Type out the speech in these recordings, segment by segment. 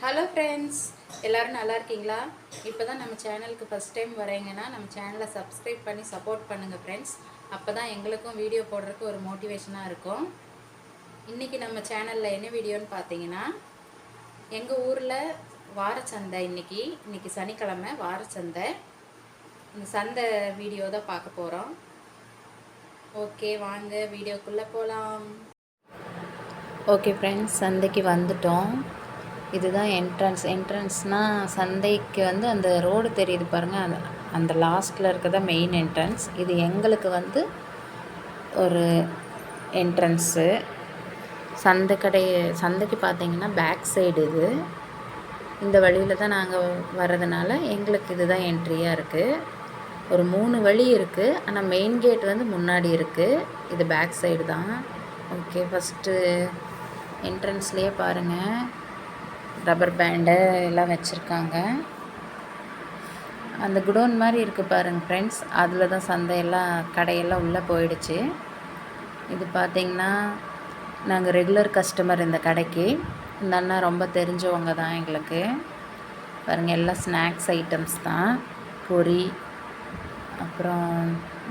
Hello friends எல்லோரும் நல்லா இருக்கீங்களா? இப்போ தான் நம்ம சேனலுக்கு ஃபஸ்ட் டைம் வரீங்கன்னா நம்ம சேனலை சப்ஸ்கிரைப் பண்ணி சப்போர்ட் பண்ணுங்கள் ஃப்ரெண்ட்ஸ் அப்போ தான் எங்களுக்கும் வீடியோ போடுறதுக்கு ஒரு மோட்டிவேஷனாக இருக்கும். இன்றைக்கி நம்ம சேனலில் என்ன வீடியோன்னு பார்த்தீங்கன்னா எங்கள் ஊரில் வாரச்சந்தை இன்றைக்கி இன்றைக்கி சனிக்கிழமை வாரச்சந்தை இந்த சந்தை வீடியோ தான் பார்க்க போகிறோம் ஓகே வாங்க வீடியோக்குள்ளே போகலாம் ஓகே ஃப்ரெண்ட்ஸ் சந்தைக்கு வந்துட்டோம். இதுதான் என்ட்ரன்ஸ் என்ட்ரன்ஸ்னால் சந்தைக்கு வந்து அந்த ரோடு தெரியுது பாருங்கள் அந்த அந்த லாஸ்ட்டில் இருக்கிறதா மெயின் என்ட்ரன்ஸ் இது எங்களுக்கு வந்து ஒரு என்ட்ரன்ஸு சந்தை கடை சந்தைக்கு பார்த்தீங்கன்னா பேக் சைடு இது. இந்த வழியில் தான் நாங்கள் வர்றதுனால எங்களுக்கு இதுதான் என்ட்ரியாக இருக்குது ஒரு மூணு வழி இருக்குது ஆனால் மெயின் கேட் வந்து முன்னாடி இருக்குது இது பேக் சைடு தான். ஓகே ஃபஸ்ட்டு என்ட்ரன்ஸ்லேயே பாருங்கள் ரப்பர் பேண்டு எல்லாம் வச்சுருக்காங்க. அந்த குடோன் மாதிரி இருக்குது பாருங்கள் ஃப்ரெண்ட்ஸ் அதில் தான் சந்தையெல்லாம் கடையெல்லாம் உள்ளே போயிடுச்சு. இது பார்த்திங்கன்னா நாங்கள் ரெகுலர் கஸ்டமர் இந்த கடைக்கு. இந்த அண்ணா ரொம்ப தெரிஞ்சவங்க தான் எங்களுக்கு. பாருங்கள் எல்லாம் ஸ்நாக்ஸ் ஐட்டம்ஸ் தான். பொரி அப்புறம்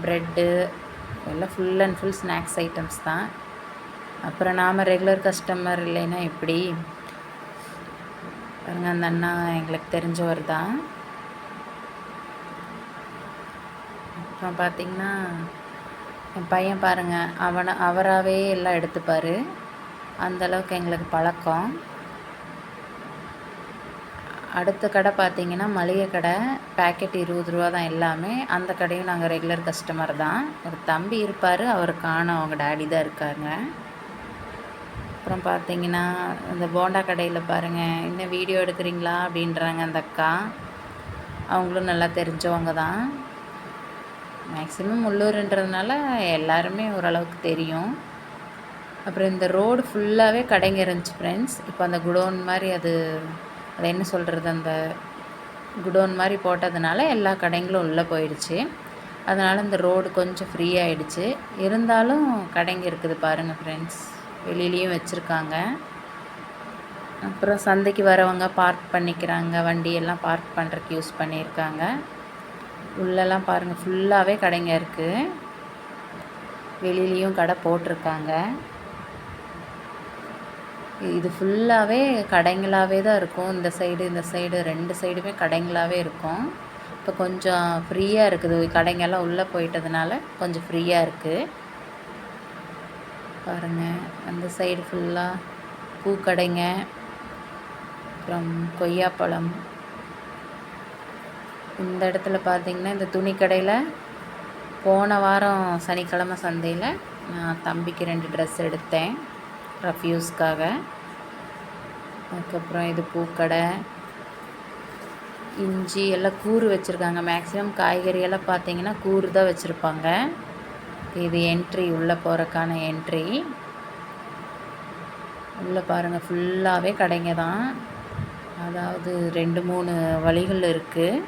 ப்ரெட்டு எல்லாம் full and full snacks items தான். அப்புறம் நாம் ரெகுலர் கஸ்டமர் இல்லைன்னா எப்படி? பாருங்க அந்த அண்ணா எங்களுக்கு தெரிஞ்சவர் தான். அப்புறம் பார்த்திங்கன்னா என் பையன் பாருங்கள் அவனை அவராகவே எல்லாம் எடுத்துப்பார். அந்தளவுக்கு எங்களுக்கு பழக்கம். அடுத்த கடை பார்த்திங்கன்னா மளிகை கடை பேக்கெட் இருபது ரூபா தான் எல்லாமே. அந்த கடையும் நாங்கள் ரெகுலர் கஸ்டமர் தான். ஒரு தம்பி இருப்பார் அவர் காணும் அவங்க டேடி தான் இருக்காங்க. அப்புறம் பார்த்தீங்கன்னா இந்த போண்டா கடையில் பாருங்கள் இன்னும் வீடியோ எடுக்கிறீங்களா? அப்படின்றாங்க அந்த அக்கா. அவங்களும் நல்லா தெரிஞ்சவங்க தான். மேக்ஸிமம் உள்ளூர்ன்றதுனால எல்லாருமே ஓரளவுக்கு தெரியும். அப்புறம் இந்த ரோடு ஃபுல்லாகவே கடைங்க இருந்துச்சு ஃப்ரெண்ட்ஸ் இப்போ அந்த குடோன் மாதிரி அது அது என்ன சொல்கிறது அந்த குடோன் மாதிரி போட்டதுனால எல்லா கடைங்களும் உள்ளே போயிடுச்சு. அதனால் இந்த ரோடு கொஞ்சம் ஃப்ரீ ஆகிடுச்சு இருந்தாலும் கடைங்க இருக்குது பாருங்கள் ஃப்ரெண்ட்ஸ் வெளியிலையும் வச்சுருக்காங்க. அப்புறம் சந்தைக்கு வரவங்க பார்க் பண்ணிக்கிறாங்க. வண்டியெல்லாம் பார்க் பண்ணுறதுக்கு யூஸ் பண்ணியிருக்காங்க. உள்ளெல்லாம் பாருங்கள் ஃபுல்லாகவே கடைங்க இருக்குது வெளியிலையும் கடை போட்டிருக்காங்க. இது ஃபுல்லாகவே கடைங்களாகவே தான் இருக்கும். இந்த சைடு இந்த சைடு ரெண்டு சைடுமே கடைங்களாகவே இருக்கும். இப்போ கொஞ்சம் ஃப்ரீயாக இருக்குது. கடைங்கெல்லாம் உள்ளே போயிட்டதுனால கொஞ்சம் ஃப்ரீயாக இருக்குது பாருங்கள் அந்த சைடு ஃபுல்லாக பூக்கடைங்க. அப்புறம் கொய்யாப்பழம். இந்த இடத்துல பார்த்திங்கன்னா இந்த துணி கடையில் போன வாரம் சனிக்கிழமை சந்தையில் நான் தம்பிக்கு ரெண்டு ட்ரெஸ் எடுத்தேன். ரஃப்யூஸ்க்காக அதுக்கப்புறம் இது பூக்கடை. இஞ்சி எல்லாம் கூறு வச்சுருக்காங்க. மேக்ஸிமம் காய்கறியெல்லாம் பார்த்தீங்கன்னா கூறு தான் வச்சுருப்பாங்க. இது என்ட்ரி உள்ளே போகிறக்கான என்ட்ரி உள்ளே பாருங்கள் ஃபுல்லாகவே கடைங்க தான். அதாவது ரெண்டு மூணு வழிகள் இருக்குது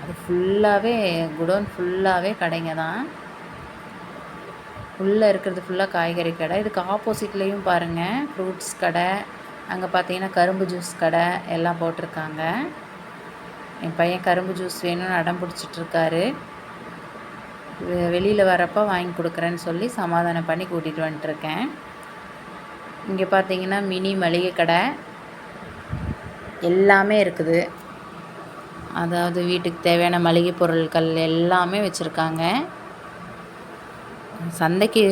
அது ஃபுல்லாகவே குடோன் ஃபுல்லாகவே கடைங்க தான். உள்ளே இருக்கிறது ஃபுல்லாக காய்கறி கடை. இதுக்கு ஆப்போசிட்லேயும் பாருங்கள் ஃப்ரூட்ஸ் கடை. அங்கே பார்த்தீங்கன்னா கரும்பு ஜூஸ் கடை எல்லாம் போட்டிருக்காங்க. என் பையன் கரும்பு ஜூஸ் வேணும்னு அடம் பிடிச்சிட்ருக்காரு வெளியில் வரப்போ வாங்கி கொடுக்குறேன்னு சொல்லி சமாதானம் பண்ணி கூட்டிகிட்டு வந்துட்டுருக்கேன். இங்கே பார்த்தீங்கன்னா மினி மளிகை கடை எல்லாமே இருக்குது. அதாவது வீட்டுக்கு தேவையான மளிகை பொருட்கள் எல்லாமே வச்சுருக்காங்க. சந்தைக்கு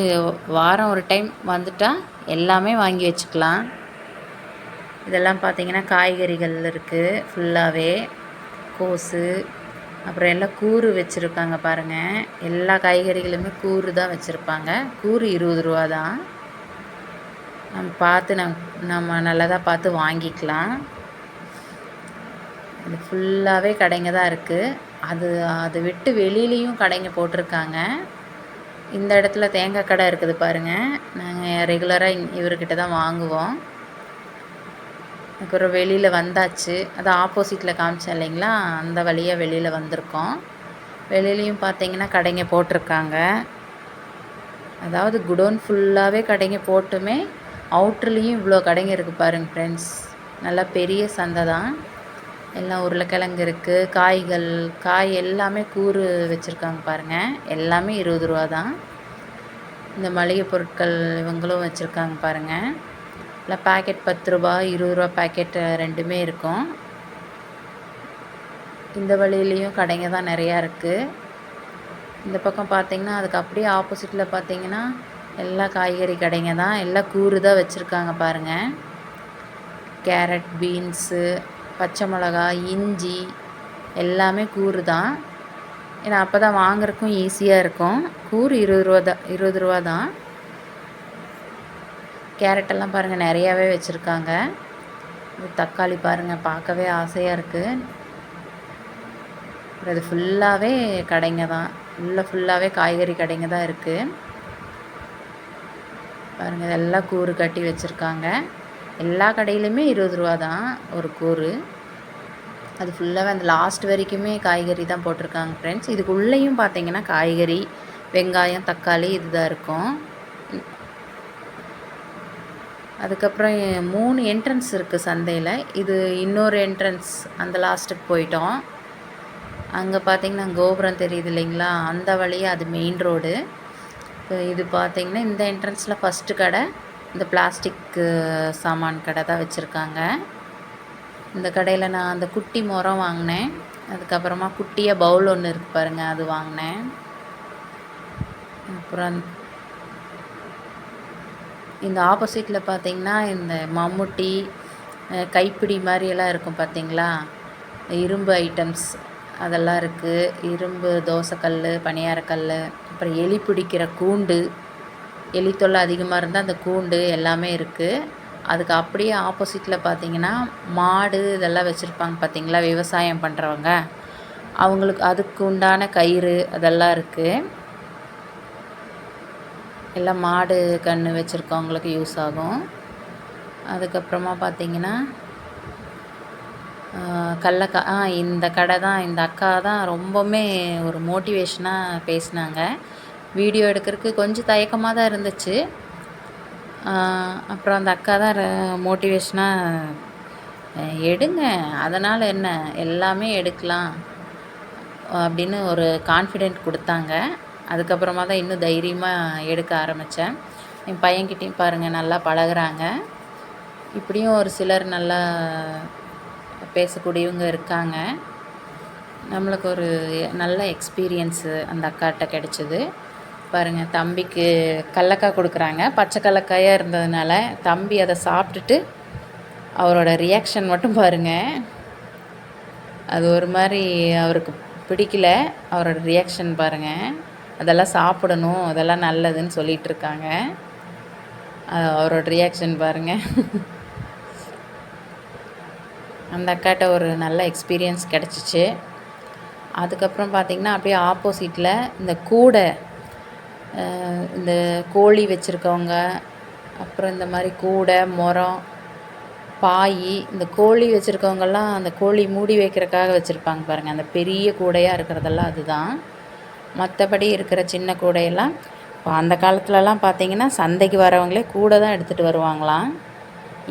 வாரம் ஒரு டைம் வந்துட்டால் எல்லாமே வாங்கி வச்சுக்கலாம். இதெல்லாம் பார்த்திங்கன்னா காய்கறிகள் இருக்குது ஃபுல்லாகவே கோஸு அப்புறம் எல்லாம் கூறு வச்சுருக்காங்க பாருங்கள் எல்லா காய்கறிகளுமே கூறு தான் வச்சுருப்பாங்க. கூறு இருபது ரூபா தான். நம்ம பார்த்து நம் நம்ம நல்லதாக பார்த்து வாங்கிக்கலாம். இது ஃபுல்லாகவே கடைங்க தான் இருக்குது அது அதை விட்டு வெளியிலையும் கடைங்க போட்டிருக்காங்க. இந்த இடத்துல தேங்காய் கடை இருக்குது பாருங்கள் நாங்கள் ரெகுலராக இவர்கிட்ட தான் வாங்குவோம். அதுக்கப்புறம் வெளியில் வந்தாச்சு. அது ஆப்போசிட்டில் காமிச்சேன் இல்லைங்களா? அந்த வழியாக வெளியில் வந்திருக்கோம். வெளியிலையும் பார்த்தீங்கன்னா கடைங்க போட்டிருக்காங்க. அதாவது குடோன் ஃபுல்லாகவே கடைங்க போட்டுமே அவுட்ருலேயும் இவ்வளோ கடைங்க இருக்குது பாருங்கள் ஃப்ரெண்ட்ஸ் நல்லா பெரிய சந்தை தான். எல்லாம் உருளைக்கிழங்கு இருக்குது காய்கள் காய் எல்லாமே கூறு வச்சுருக்காங்க பாருங்கள் எல்லாமே இருபது ரூபா தான். இந்த மளிகை பொருட்கள் இவங்களும் வச்சுருக்காங்க பாருங்கள் இல்லை பேக்கெட் பத்து ரூபா இருபது ரூபா பேக்கெட் ரெண்டுமே இருக்கும். இந்த வழியிலையும் கடைங்க தான் நிறையா இருக்குது இந்த பக்கம் பார்த்தீங்கன்னா அதுக்கு அப்படியே ஆப்போசிட்டில் பார்த்தீங்கன்னா எல்லா காய்கறி கடைங்க தான். எல்லாம் கூறு தான் வச்சுருக்காங்க பாருங்கள் கேரட் பீன்ஸு பச்சை மிளகா இஞ்சி எல்லாமே கூறு தான். ஏன்னா அப்போ தான் வாங்குறதுக்கும் ஈஸியாக இருக்கும். கூறு இருபது ரூபா தான் இருபது ரூபா தான். கேரட்டெல்லாம் பாருங்கள் நிறையாவே வச்சுருக்காங்க. தக்காளி பாருங்கள் பார்க்கவே ஆசையாக இருக்குது இது ஃபுல்லாகவே கடைங்க தான். உள்ளே ஃபுல்லாகவே காய்கறி கடைங்க தான் இருக்குது பாருங்கள் இதெல்லாம் கூறு கட்டி வச்சுருக்காங்க. எல்லா கடையிலையுமே இருபது ரூபா தான் ஒரு கூறு. அது ஃபுல்லாகவே அந்த லாஸ்ட் வரைக்குமே காய்கறி தான் போட்டிருக்காங்க ஃப்ரெண்ட்ஸ் இதுக்குள்ளேயும் பார்த்தீங்கன்னா காய்கறி வெங்காயம் தக்காளி இதுதான் இருக்கும். அதுக்கப்புறம் மூணு என்ட்ரன்ஸ் இருக்குது சந்தையில். இது இன்னொரு என்ட்ரன்ஸ் அந்த லாஸ்ட்டுக்கு போயிட்டோம். அங்கே பார்த்திங்கன்னா கோபுரம் தெரியுது இல்லைங்களா? அந்த வழியாக அது மெயின் ரோடு இப்போ இது பார்த்திங்கன்னா இந்த என்ட்ரன்ஸில் ஃபஸ்ட்டு கடை இந்த பிளாஸ்டிக்கு சாமான் கடை தான் வச்சுருக்காங்க. இந்த கடையில் நான் அந்த குட்டி முறம் வாங்கினேன். அதுக்கப்புறமா குட்டியாக பவுல் ஒன்று இருக்குது பாருங்கள் அது வாங்கினேன். அப்புறம் இந்த ஆப்போசிட்டில் பார்த்தீங்கன்னா இந்த மம்முட்டி கைப்பிடி மாதிரி எல்லாம் இருக்கும் பார்த்தீங்களா? இரும்பு ஐட்டம்ஸ் அதெல்லாம் இருக்குது இரும்பு தோசைக்கல் பணியாரக்கல் அப்புறம் எலி பிடிக்கிற கூண்டு எலி தொல்லை அதிகமாக இருந்தால் அந்த கூண்டு எல்லாமே இருக்குது அதுக்கு அப்படியே ஆப்போசிட்டில் பார்த்தீங்கன்னா மாடு இதெல்லாம் வச்சுருப்பாங்க பார்த்தீங்களா? விவசாயம் பண்ணுறவங்க அவங்களுக்கு அதுக்கு உண்டான கயிறு அதெல்லாம் இருக்குது எல்லாம் மாடு கன்று வச்சுருக்கவங்களுக்கு யூஸ் ஆகும். அதுக்கப்புறமா பார்த்தீங்கன்னா கடலக்கா ஆ இந்த கடை தான் இந்த அக்கா தான் ரொம்பவுமே ஒரு மோட்டிவேஷனாக பேசினாங்க. வீடியோ எடுக்கிறதுக்கு கொஞ்சம் தயக்கமாக தான் இருந்துச்சு. அப்புறம் அந்த அக்கா தான் மோட்டிவேஷனாக எடுங்க. அதனால் என்ன? எல்லாமே எடுக்கலாம். அப்படின்னு ஒரு கான்ஃபிடென்ட் கொடுத்தாங்க. அதுக்கப்புறமா தான் இன்னும் தைரியமாக எடுக்க ஆரம்பித்தேன் என் பையன்கிட்டையும் பாருங்கள் நல்லா பழகுறாங்க. இப்படியும் ஒரு சிலர் நல்லா பேசக்கூடியவங்க இருக்காங்க. நம்மளுக்கு ஒரு நல்ல எக்ஸ்பீரியன்ஸு அந்த அக்காட்ட கிடச்சிது. பாருங்கள் தம்பிக்கு கடலக்காய் கொடுக்குறாங்க. பச்சை கடலக்காயாக இருந்ததுனால தம்பி அதை சாப்பிட்டுட்டு அவரோட ரியாக்ஷன் மட்டும் பாருங்கள் அது ஒரு மாதிரி அவருக்கு பிடிக்கல. அவரோட ரியாக்ஷன் பாருங்கள் அதெல்லாம் சாப்பிடணும் அதெல்லாம் நல்லதுன்னு சொல்லிட்டு இருக்காங்க அவரோட ரியாக்ஷன் பாருங்கள் அந்த அக்காட்ட ஒரு நல்ல எக்ஸ்பீரியன்ஸ் கிடச்சிச்சு. அதுக்கப்புறம் பார்த்திங்கன்னா அப்படியே ஆப்போசிட்டில் இந்த கூடை இந்த கோழி வச்சுருக்கவங்க அப்புறம் இந்த மாதிரி கூடை முறம் பாய் இந்த கோழி வச்சுருக்கவங்கெல்லாம் அந்த கோழி மூடி வைக்கிறதுக்காக வச்சுருப்பாங்க பாருங்கள் அந்த பெரிய கூடையாக இருக்கிறதெல்லாம் அதுதான். மற்றபடி இருக்கிற சின்ன கூடையெல்லாம் இப்போ அந்த காலத்துலலாம் பார்த்தீங்கன்னா சந்தைக்கு வரவங்களே கூட தான் எடுத்துகிட்டு வருவாங்களாம்.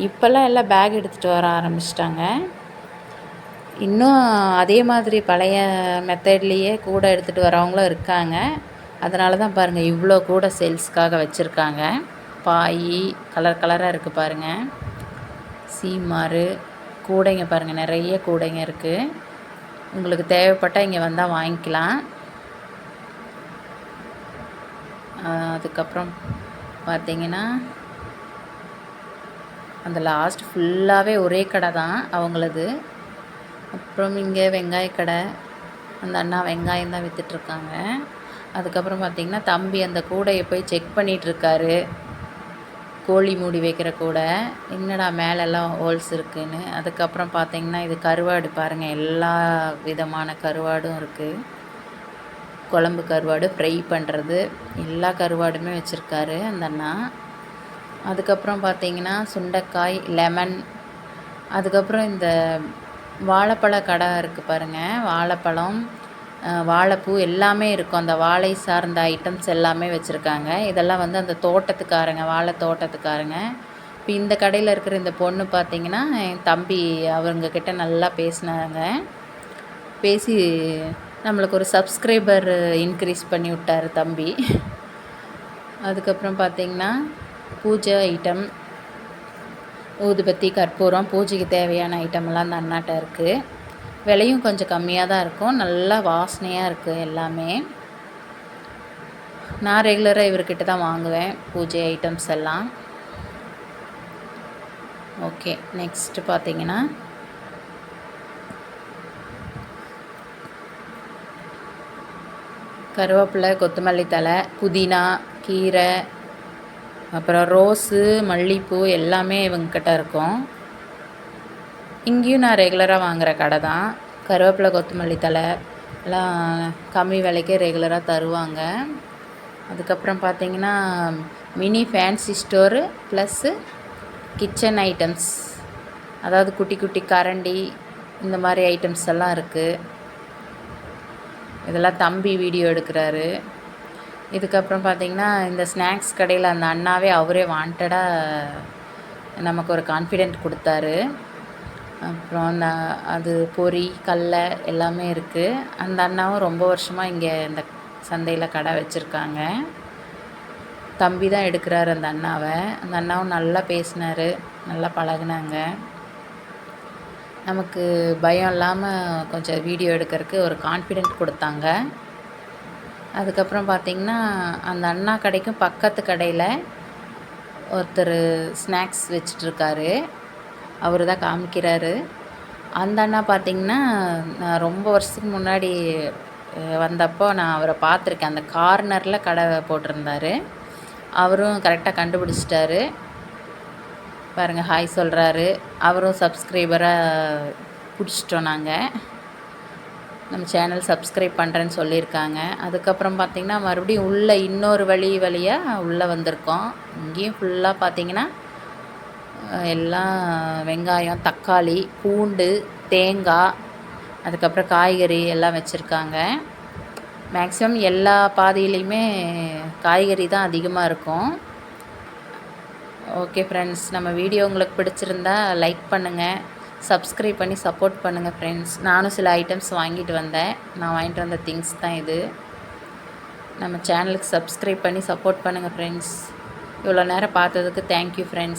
இப்போல்லாம் எல்லாம் பேக் எடுத்துகிட்டு வர ஆரம்பிச்சிட்டாங்க. இன்னும் அதே மாதிரி பழைய மெத்தட்லேயே கூட எடுத்துகிட்டு வரவங்களும் இருக்காங்க. அதனால தான் பாருங்கள் இவ்வளோ கூட சேல்ஸ்க்காக வச்சுருக்காங்க. பாய் கலர் கலராக இருக்குது பாருங்கள் சீமாறு கூடைங்க பாருங்கள் நிறைய கூடைங்க இருக்குது உங்களுக்கு தேவைப்பட்டால் இங்கே வந்தால் வாங்கிக்கலாம். அதுக்கப்புறம் பார்த்தீங்கன்னா அந்த லாஸ்ட் ஃபுல்லாகவே ஒரே கடை தான் அவங்களது. அப்புறம் இங்கே வெங்காய கடை அந்த அண்ணா வெங்காயம் தான் விற்றுட்ருக்காங்க அதுக்கப்புறம் பார்த்திங்கன்னா தம்பி அந்த கூடையை போய் செக் பண்ணிகிட்ருக்காரு கோழி மூடி வைக்கிற கூடை. என்னடா மேலெல்லாம் ஹோல்ஸ் இருக்குதுன்னு அதுக்கப்புறம் பார்த்திங்கன்னா இது கருவாடு பாருங்கள் எல்லா விதமான கருவாடும் இருக்குது குழம்பு கருவாடு ஃப்ரை பண்ணுறது எல்லா கருவாடுமே வச்சுருக்காரு அந்த அண்ணா. அதுக்கப்புறம் பார்த்தீங்கன்னா சுண்டைக்காய் லெமன் அதுக்கப்புறம் இந்த வாழைப்பழ கடை இருக்குது பாருங்கள் வாழைப்பழம் வாழைப்பூ எல்லாமே இருக்கும். அந்த வாழை சார்ந்த ஐட்டம்ஸ் எல்லாமே வச்சுருக்காங்க. இதெல்லாம் வந்து அந்த தோட்டத்துக்காரங்க வாழை தோட்டத்துக்காரங்க. இப்போ இந்த கடையில் இருக்கிற இந்த பொண்ணு பார்த்திங்கன்னா என் தம்பி அவங்கக்கிட்ட நல்லா பேசினாங்க. பேசி நம்மளுக்கு ஒரு சப்ஸ்கிரைபர் இன்க்ரீஸ் பண்ணி விட்டார் தம்பி. அதுக்கப்புறம் பார்த்திங்கன்னா பூஜை ஐட்டம் ஊதுபத்தி கற்பூரம் பூஜைக்கு தேவையான ஐட்டமெல்லாம் அந்த அண்ணாட்ட இருக்குது விலையும் கொஞ்சம் கம்மியாக தான் இருக்கும். நல்லா வாசனையாக இருக்குது எல்லாமே. நான் ரெகுலராக இவர்கிட்ட தான் வாங்குவேன் பூஜை ஐட்டம்ஸ் எல்லாம். ஓகே நெக்ஸ்ட்டு பார்த்தீங்கன்னா கருவேப்பிலை கொத்தமல்லி தழை புதினா கீரை அப்புறம் ரோஸு மல்லிகைப்பூ எல்லாமே இவங்கக்கிட்ட இருக்கும். இங்கேயும் நான் ரெகுலராக வாங்குகிற கடை தான். கருவேப்பிலை கொத்தமல்லி தழை எல்லாம் கம்மி விலைக்கே ரெகுலராக தருவாங்க. அதுக்கப்புறம் பார்த்தீங்கன்னா mini fancy store plus kitchen items அதாவது குட்டி குட்டி கரண்டி இந்த மாதிரி ஐட்டம்ஸ் எல்லாம் இருக்குது இதெல்லாம் தம்பி வீடியோ எடுக்கிறாரு. இதுக்கப்புறம் பார்த்திங்கன்னா இந்த ஸ்நாக்ஸ் கடையில் அந்த அண்ணாவே அவரே வாண்டடாக நமக்கு ஒரு கான்ஃபிடென்ட் கொடுத்தாரு. அப்புறம் அந்த அது பொரி கடலை எல்லாமே இருக்குது அந்த அண்ணாவும் ரொம்ப வருஷமாக இங்கே இந்த சந்தையில் கடை வச்சுருக்காங்க. தம்பி தான் எடுக்கிறாரு அந்த அண்ணாவை. அந்த அண்ணாவும் நல்லா பேசினார் நல்லா பழகுனாங்க. நமக்கு பயம் இல்லாமல் கொஞ்சம் வீடியோ எடுக்கிறதுக்கு ஒரு கான்ஃபிடென்ட் கொடுத்தாங்க. அதுக்கப்புறம் பார்த்திங்கன்னா அந்த அண்ணா கடைக்கும் பக்கத்து கடையில் ஒருத்தர் ஸ்நாக்ஸ் வச்சிட்ருக்காரு. அவர் தான் காமிக்கிறாரு. அந்த அண்ணா பார்த்திங்கன்னா நான் ரொம்ப வருஷத்துக்கு முன்னாடி வந்தப்போ நான் அவரை பார்த்துருக்கேன் அந்த கார்னரில் கடை போட்டிருந்தாரு. அவரும் கரெக்டாக கண்டுபிடிச்சிட்டாரு. பாருங்கள் ஹாய் சொல்கிறாரு அவரும் சப்ஸ்கிரைபராக பிடிச்சிட்டோம் நாங்கள் நம்ம சேனல் சப்ஸ்கிரைப் பண்ணுறேன்னு சொல்லியிருக்காங்க. அதுக்கப்புறம் பார்த்திங்கன்னா மறுபடியும் உள்ளே இன்னொரு வழி வழியாக உள்ளே வந்திருக்கோம். இங்கேயும் ஃபுல்லாக பார்த்திங்கன்னா எல்லாம் வெங்காயம் தக்காளி பூண்டு தேங்காய் அதுக்கப்புறம் காய்கறி எல்லாம் வச்சுருக்காங்க. மேக்ஸிமம் எல்லா பாதையிலையுமே காய்கறி தான் அதிகமாக இருக்கும். ஓகே ஃப்ரெண்ட்ஸ் நம்ம வீடியோ உங்களுக்கு பிடிச்சிருந்தா லைக் பண்ணுங்கள் சப்ஸ்கிரைப் பண்ணி சப்போர்ட் பண்ணுங்கள் ஃப்ரெண்ட்ஸ் நானும் சில ஐட்டம்ஸ் வாங்கிட்டு வந்தேன். நான் வாங்கிட்டு வந்த திங்ஸ் தான் இது. நம்ம சேனலுக்கு சப்ஸ்கிரைப் பண்ணி சப்போர்ட் பண்ணுங்கள் ஃப்ரெண்ட்ஸ் இவ்வளோ நேரம் பார்த்ததுக்கு தேங்க்யூ ஃப்ரெண்ட்ஸ்